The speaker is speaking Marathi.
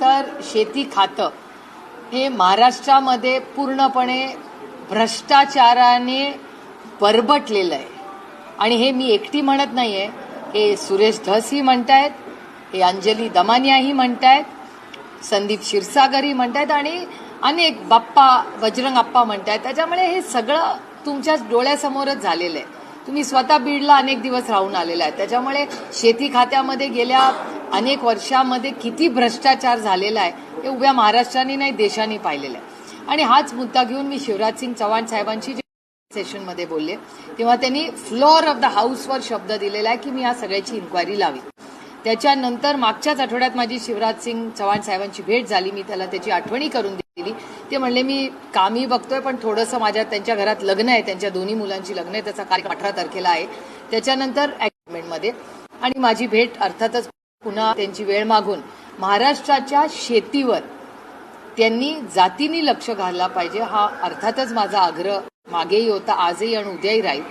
तर शेती खातं. हे महाराष्ट्रामध्ये पूर्णपणे भ्रष्टाचाराने बरबटलेलं आहे. आणि हे मी एकटी म्हणत नाही आहे हे सुरेश धसही म्हणतायत हे अंजली दमानियाही म्हणतायत संदीप क्षीरसागरही म्हणतायत आणि अनेक बाप्पा बजरंग आप्पा म्हणतायत. त्याच्यामुळे हे सगळं तुमच्या डोळ्यासमोरच झालेलं आहे. तुम्ही स्वतः बीडला अनेक दिवस राहून आलेला आहे. त्याच्यामुळे शेती खात्यामध्ये गेल्या अनेक वर्षामध्ये किती भ्रष्टाचार झालेला आहे हे उभ्या महाराष्ट्राने नाही देशाने पाहिलेलं आहे. आणि हाच मुद्दा घेऊन मी शिवराज सिंग चव्हाण साहेबांशी सेशनमध्ये बोलले तेव्हा त्यांनी फ्लोअर ऑफ द हाऊसवर शब्द दिलेला आहे की मी या सगळ्याची इन्क्वायरी लावी त्याच्यानंतर मागच्याच आठवड्यात माझी शिवराज सिंग चव्हाण साहेबांची भेट झाली मी त्याला त्याची आठवणी करून दिली. ते म्हणले मी कामही बघतोय पण थोडंसं माझ्या त्यांच्या घरात लग्न आहे त्यांच्या दोन्ही मुलांची लग्न आहे त्याचा कार्यक्रम अठरा तारखेला आहे. त्याच्यानंतरमध्ये. आणि माझी भेट अर्थातच पुन्हा त्यांची वेळ मागून महाराष्ट्राच्या शेतीवर त्यांनी जातीने लक्ष घालला पाहिजे हा अर्थातच माझा आग्रह. मागेही होता आजही आणि उद्याही राहील.